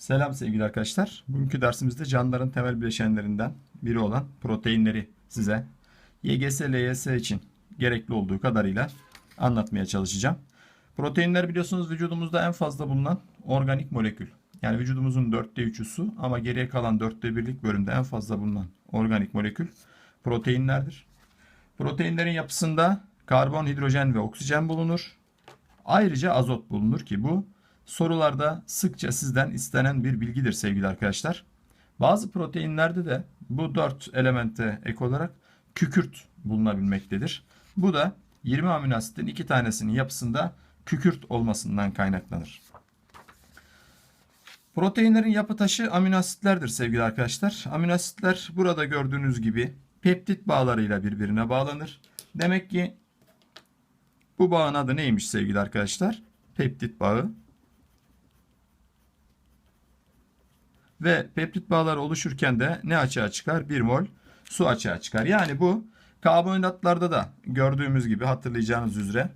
Selam sevgili arkadaşlar. Bugünkü dersimizde canlıların temel bileşenlerinden biri olan proteinleri size YGS, LYS için gerekli olduğu kadarıyla anlatmaya çalışacağım. Proteinler biliyorsunuz vücudumuzda en fazla bulunan organik molekül. Yani vücudumuzun dörtte üçü su ama geriye kalan dörtte birlik bölümde en fazla bulunan organik molekül proteinlerdir. Proteinlerin yapısında karbon, hidrojen ve oksijen bulunur. Ayrıca azot bulunur ki bu sorularda sıkça sizden istenen bir bilgidir sevgili arkadaşlar. Bazı proteinlerde de bu dört elemente ek olarak kükürt bulunabilmektedir. Bu da 20 amino asitin iki tanesinin yapısında kükürt olmasından kaynaklanır. Proteinlerin yapı taşı amino asitlerdir sevgili arkadaşlar. Amino asitler burada gördüğünüz gibi peptit bağlarıyla birbirine bağlanır. Demek ki bu bağın adı neymiş sevgili arkadaşlar? Peptit bağı. Ve peptit bağları oluşurken de ne açığa çıkar? 1 mol su açığa çıkar. Yani bu karbonhidratlarda da gördüğümüz gibi hatırlayacağınız üzere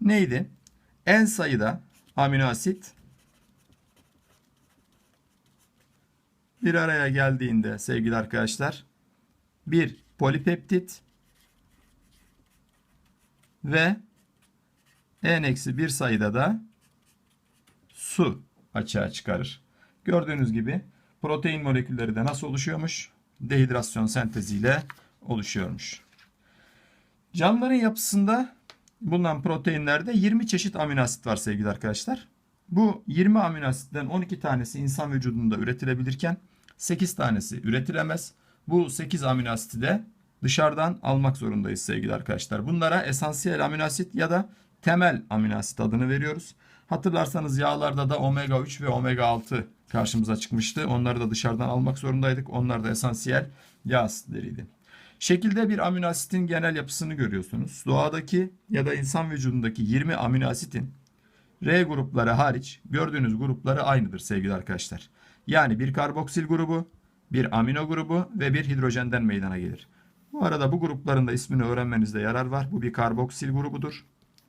neydi? En sayıda amino asit bir araya geldiğinde sevgili arkadaşlar bir polipeptit ve n-1 sayıda da su açığa çıkarır. Gördüğünüz gibi protein molekülleri de nasıl oluşuyormuş? Dehidrasyon senteziyle oluşuyormuş. Canlıların yapısında bulunan proteinlerde 20 çeşit amino asit var sevgili arkadaşlar. Bu 20 amino asitten 12 tanesi insan vücudunda üretilebilirken 8 tanesi üretilemez. Bu 8 amino asiti de dışarıdan almak zorundayız sevgili arkadaşlar. Bunlara esansiyel amino asit ya da temel amino asit adını veriyoruz. Hatırlarsanız yağlarda da omega 3 ve omega 6 karşımıza çıkmıştı. Onları da dışarıdan almak zorundaydık. Onlar da esansiyel yağ asitleriydi. Şekilde bir amino asitin genel yapısını görüyorsunuz. Doğadaki ya da insan vücudundaki 20 amino asitin R grupları hariç gördüğünüz grupları aynıdır sevgili arkadaşlar. Yani bir karboksil grubu, bir amino grubu ve bir hidrojenden meydana gelir. Bu arada bu grupların da ismini öğrenmenizde yarar var. Bu bir karboksil grubudur.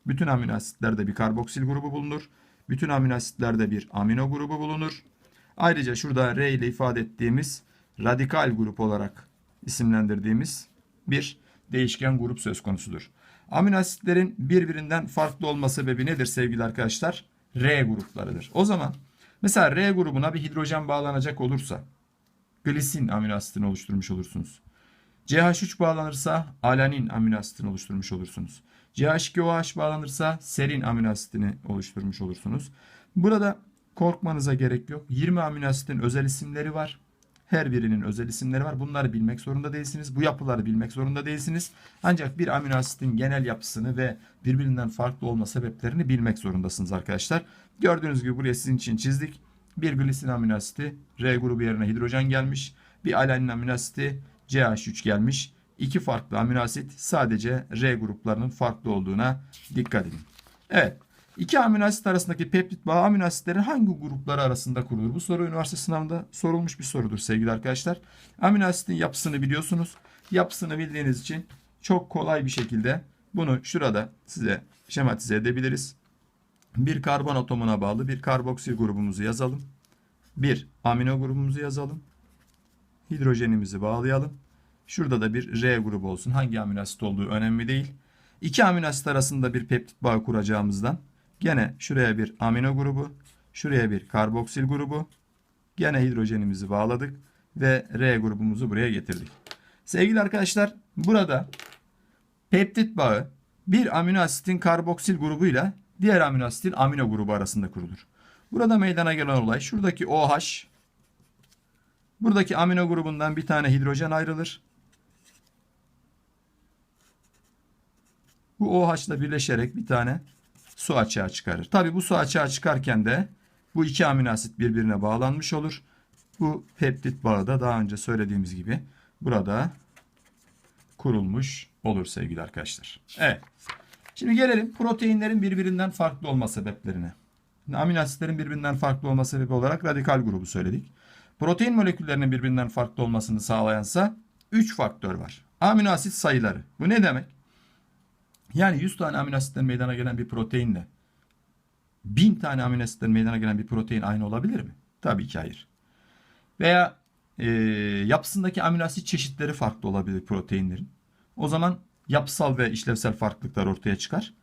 Bütün amino asitlerde bir karboksil grubu bulunur. Bütün amino asitlerde bir amino grubu bulunur. Ayrıca şurada R ile ifade ettiğimiz radikal grup olarak isimlendirdiğimiz bir değişken grup söz konusudur. Amino asitlerin birbirinden farklı olma sebebi nedir sevgili arkadaşlar? R gruplarıdır. O zaman mesela R grubuna bir hidrojen bağlanacak olursa glisin amino asitini oluşturmuş olursunuz. CH3 bağlanırsa alanin amino asitini oluşturmuş olursunuz. CH2OH bağlanırsa serin amino asitini oluşturmuş olursunuz. Burada korkmanıza gerek yok. 20 amino asitin özel isimleri var. Her birinin özel isimleri var. Bunları bilmek zorunda değilsiniz. Bu yapıları bilmek zorunda değilsiniz. Ancak bir amino asitin genel yapısını ve birbirinden farklı olma sebeplerini bilmek zorundasınız arkadaşlar. Gördüğünüz gibi buraya sizin için çizdik. Bir glisin amino asiti R grubu yerine hidrojen gelmiş. Bir alanin amino asiti CH3 gelmiş. İki farklı amino asit sadece R gruplarının farklı olduğuna dikkat edin. Evet. İki amino asit arasındaki peptit bağı amino asitlerin hangi grupları arasında kurulur? Bu soru üniversite sınavında sorulmuş bir sorudur sevgili arkadaşlar. Amino asitin yapısını biliyorsunuz. Yapısını bildiğiniz için çok kolay bir şekilde bunu şurada size şematize edebiliriz. Bir karbon atomuna bağlı bir karboksil grubumuzu yazalım. Bir amino grubumuzu yazalım. Hidrojenimizi bağlayalım. Şurada da bir R grubu olsun. Hangi amino asit olduğu önemli değil. İki amino asit arasında bir peptit bağı kuracağımızdan gene şuraya bir amino grubu, şuraya bir karboksil grubu, gene hidrojenimizi bağladık ve R grubumuzu buraya getirdik. Sevgili arkadaşlar burada peptit bağı bir amino asitin karboksil grubuyla diğer amino asitin amino grubu arasında kurulur. Burada meydana gelen olay şuradaki OH buradaki amino grubundan bir tane hidrojen ayrılır. Bu OH ile birleşerek bir tane su açığa çıkarır. Tabi bu su açığa çıkarken de bu iki amino asit birbirine bağlanmış olur. Bu peptit bağı da daha önce söylediğimiz gibi burada kurulmuş olur sevgili arkadaşlar. Evet. Şimdi gelelim proteinlerin birbirinden farklı olma sebeplerine. Amino asitlerin birbirinden farklı olma sebebi olarak radikal grubu söyledik. Protein moleküllerinin birbirinden farklı olmasını sağlayansa 3 faktör var. Amino asit sayıları. Bu ne demek? Yani 100 tane amino asitten meydana gelen bir proteinle 1000 tane amino asitten meydana gelen bir protein aynı olabilir mi? Tabii ki hayır. Veya e, yapısındaki amino asit çeşitleri farklı olabilir proteinlerin. O zaman yapısal ve işlevsel farklılıklar ortaya çıkar.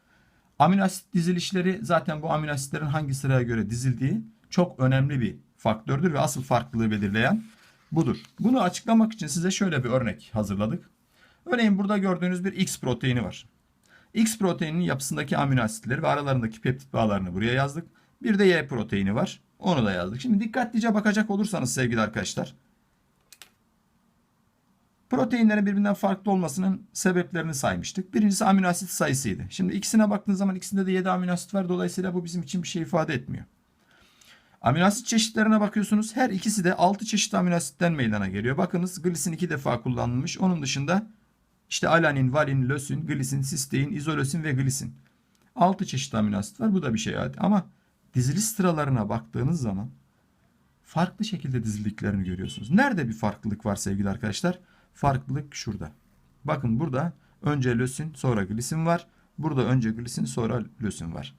Amino asit dizilişleri zaten bu amino asitlerin hangi sıraya göre dizildiği çok önemli bir faktördür ve asıl farklılığı belirleyen budur. Bunu açıklamak için size şöyle bir örnek hazırladık. Örneğin burada gördüğünüz bir X proteini var. X proteininin yapısındaki amino asitleri ve aralarındaki peptit bağlarını buraya yazdık. Bir de Y proteini var. Onu da yazdık. Şimdi dikkatlice bakacak olursanız sevgili arkadaşlar. Proteinlerin birbirinden farklı olmasının sebeplerini saymıştık. Birincisi amino asit sayısıydı. Şimdi ikisine baktığınız zaman ikisinde de 7 amino asit var. Dolayısıyla bu bizim için bir şey ifade etmiyor. Amino asit çeşitlerine bakıyorsunuz. Her ikisi de 6 çeşit amino asitten meydana geliyor. Bakınız glisin 2 defa kullanılmış. Onun dışında işte alanin, valin, lösin, glisin, sistein, izolösin ve glisin. 6 çeşit amino asit var. Bu da bir şey hadi. Ama diziliş sıralarına baktığınız zaman farklı şekilde dizildiklerini görüyorsunuz. Nerede bir farklılık var sevgili arkadaşlar? Farklılık şurada. Bakın burada önce lösin sonra glisin var. Burada önce glisin sonra lösin var.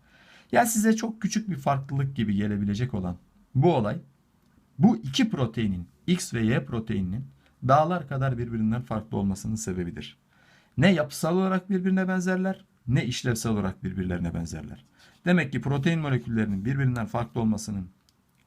Ya size çok küçük bir farklılık gibi gelebilecek olan bu olay bu iki proteinin X ve Y proteininin dağlar kadar birbirinden farklı olmasının sebebidir. Ne yapısal olarak birbirine benzerler ne işlevsel olarak birbirlerine benzerler. Demek ki protein moleküllerinin birbirinden farklı olmasının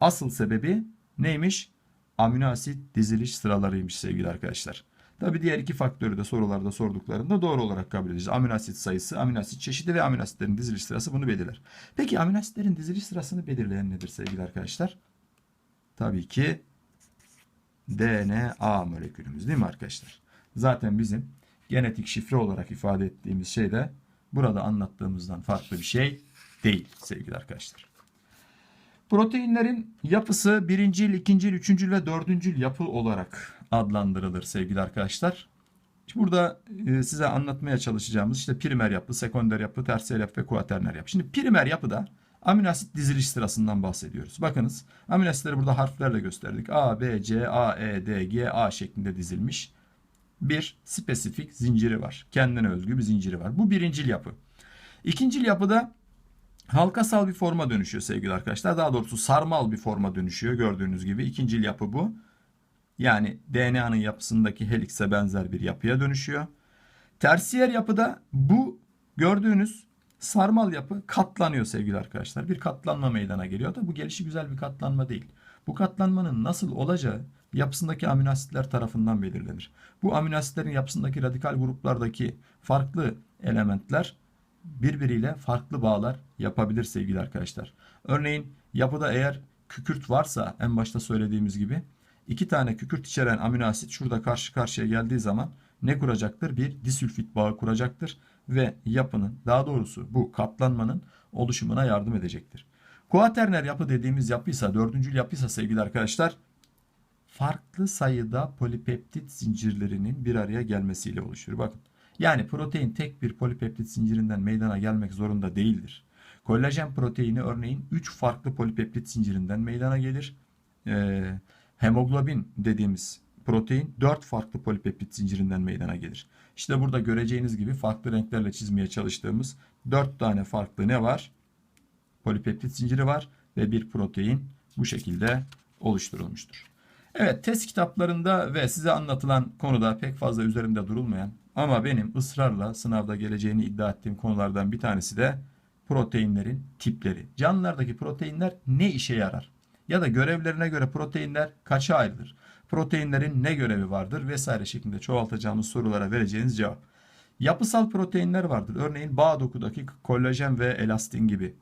asıl sebebi neymiş? Amino asit diziliş sıralarıymış sevgili arkadaşlar. Tabi diğer iki faktörü de sorularda sorduklarında doğru olarak kabul edeceğiz. Amino asit sayısı, amino asit çeşidi ve amino asitlerin diziliş sırası bunu belirler. Peki amino asitlerin diziliş sırasını belirleyen nedir sevgili arkadaşlar? Tabii ki DNA molekülümüz değil mi arkadaşlar? Zaten bizim genetik şifre olarak ifade ettiğimiz şey de burada anlattığımızdan farklı bir şey değil sevgili arkadaşlar. Proteinlerin yapısı birincil, ikincil, üçüncül ve dördüncül yapı olarak adlandırılır sevgili arkadaşlar. Burada e, size anlatmaya çalışacağımız işte primer yapı, sekonder yapı, tersiyer yapı ve kuaterner yapı. Şimdi primer yapıda amino asit diziliş sırasından bahsediyoruz. Bakınız amino asitleri burada harflerle gösterdik. A, B, C, A, E, D, G, A şeklinde dizilmiş bir spesifik zinciri var. Kendine özgü bir zinciri var. Bu birincil yapı. İkincil yapıda halkasal bir forma dönüşüyor sevgili arkadaşlar. Daha doğrusu sarmal bir forma dönüşüyor gördüğünüz gibi. İkincil yapı bu. Yani DNA'nın yapısındaki helikse benzer bir yapıya dönüşüyor. Tersiyer yapıda bu gördüğünüz sarmal yapı katlanıyor sevgili arkadaşlar. Bir katlanma meydana geliyor da bu gelişi güzel bir katlanma değil. Bu katlanmanın nasıl olacağı yapısındaki amino asitler tarafından belirlenir. Bu amino asitlerin yapısındaki radikal gruplardaki farklı elementler birbiriyle farklı bağlar yapabilir sevgili arkadaşlar. Örneğin yapıda eğer kükürt varsa en başta söylediğimiz gibi iki tane kükürt içeren amino asit şurada karşı karşıya geldiği zaman ne kuracaktır? Bir disülfit bağı kuracaktır ve yapının daha doğrusu bu katlanmanın oluşumuna yardım edecektir. Kuaterner yapı dediğimiz yapıysa, dördüncül yapıysa sevgili arkadaşlar farklı sayıda polipeptit zincirlerinin bir araya gelmesiyle oluşur. Bakın yani protein tek bir polipeptit zincirinden meydana gelmek zorunda değildir. Kolajen proteini örneğin 3 farklı polipeptit zincirinden meydana gelir. Ee, hemoglobin dediğimiz protein 4 farklı polipeptit zincirinden meydana gelir. İşte burada göreceğiniz gibi farklı renklerle çizmeye çalıştığımız 4 tane farklı ne var? Polipeptit zinciri var ve bir protein bu şekilde oluşturulmuştur. Evet test kitaplarında ve size anlatılan konuda pek fazla üzerinde durulmayan ama benim ısrarla sınavda geleceğini iddia ettiğim konulardan bir tanesi de proteinlerin tipleri. Canlılardaki proteinler ne işe yarar? Ya da görevlerine göre proteinler kaça ayrılır? Proteinlerin ne görevi vardır vesaire şeklinde çoğaltacağımız sorulara vereceğiniz cevap. Yapısal proteinler vardır. Örneğin bağ dokudaki kolajen ve elastin gibi.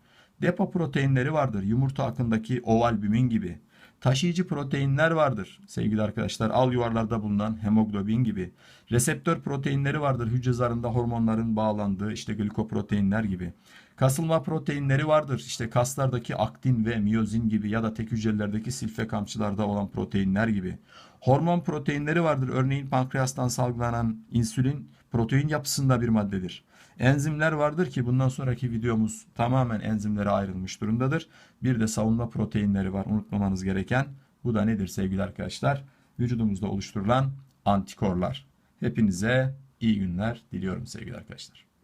Depo proteinleri vardır. Yumurta akındaki ovalbümin gibi. Taşıyıcı proteinler vardır sevgili arkadaşlar. Al yuvarlarda bulunan hemoglobin gibi. Reseptör proteinleri vardır. Hücre zarında hormonların bağlandığı işte glikoproteinler gibi. Kasılma proteinleri vardır. İşte kaslardaki aktin ve miyozin gibi ya da tek hücrelerdeki silfe kamçılarda olan proteinler gibi. Hormon proteinleri vardır. Örneğin pankreastan salgılanan insülin protein yapısında bir maddedir. Enzimler vardır ki bundan sonraki videomuz tamamen enzimlere ayrılmış durumdadır. Bir de savunma proteinleri var unutmamanız gereken. Bu da nedir sevgili arkadaşlar? Vücudumuzda oluşturulan antikorlar. Hepinize iyi günler diliyorum sevgili arkadaşlar.